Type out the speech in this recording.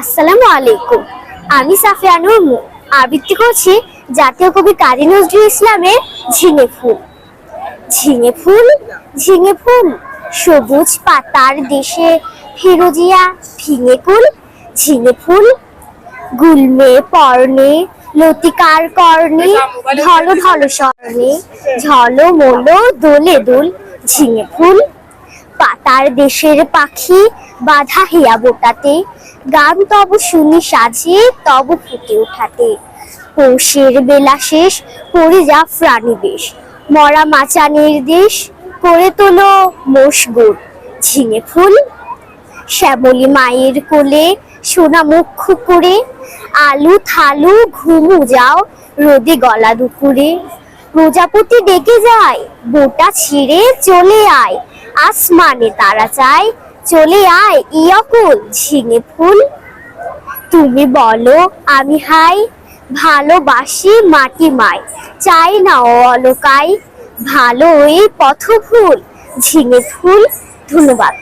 আসসালামু আলাইকুম। আমি সাফিয়া নুরমু আবৃত্তি করছি জাতীয় কবি কাজী নজরুল ইসলামের ঝিঙে ফুল। ঝিঙে ফুল? ঝিঙে ফুল? সবুজ পাতার দেশে ফিরোজিয়া ফিঙে কুল ঝিঙে ফুল? গুলমে, পর্ণে, লতিকার কর্ণে ঢল ঢল স্বর্ণে ঝল মলো দোলে দোল, ঝিঙে ফুল? পাতার দেশের পাখি বাধা হিয়া বোটাতে। গান তব শুনি সাজে, তব ফুটে উঠাতে। পৌষের বেলা শেষ, পড়ে যা প্রাণী বেশ। মরা মাচানের দেশ করে তোলো মোষগুড় ঝিঙে ফুল, শ্যামলী মায়ের কোলে সোনা মুখ করে। আলু থালু ঘুমু যাও রোদে গলা দুপুরে। প্রজাপতি ডেকে যায়, বোটা ছিঁড়ে চলে আয়। আসমানে তারা চায়, চলে আয় ইয়কুল ঝিঙে ফুল। তুমি বলো, আমি হাই, ভালোবাসি মাটি মাই। চাই না অলকাই, ভালো ওই পথ ফুল ঝিঙে ফুল, ধন্যবাদ।